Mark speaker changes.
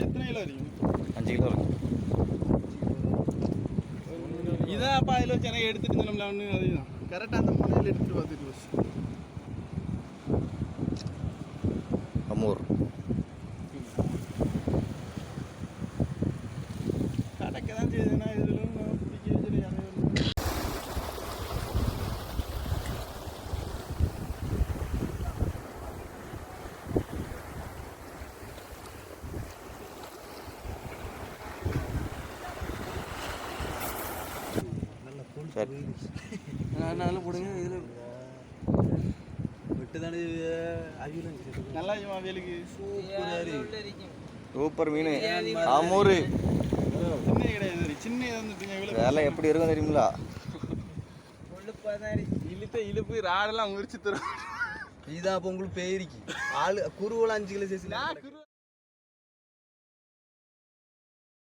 Speaker 1: எத்தனை கிலோ இருக்கும்
Speaker 2: அஞ்சு கிலோ இருக்கும்
Speaker 1: இதான் அப்பா அதில் வச்சு எனக்கு எடுத்துட்டு இருந்தோம்ல ஒன்று அதுதான் கரெக்டாக அந்த முனையில் எடுத்துட்டு பார்த்துட்டு வச்சு
Speaker 2: அம்மூர்
Speaker 1: கடக்க தான் செய்யுதுன்னா இதில்
Speaker 2: சரி
Speaker 3: நல்லா போடுங்க இதில். விட்டு தானே அவியலாம்
Speaker 1: நல்லா இருக்குமா வேலுக்கு
Speaker 2: சூப்பர் மீன். அம்மூர்
Speaker 1: சின்ன கிடையாது சின்ன இது வந்துட்டுங்க இவ்வளோ
Speaker 2: வேலை எப்படி இருக்கும் தெரியுங்களா?
Speaker 1: இழுத்த இழுப்பு ராடெல்லாம் முறிச்சு தரும்
Speaker 3: இதான் அப்போ உங்களுக்கு பேரிக்கு ஆளு குருவெல்லாம் அஞ்சு கிலோ சேர்த்து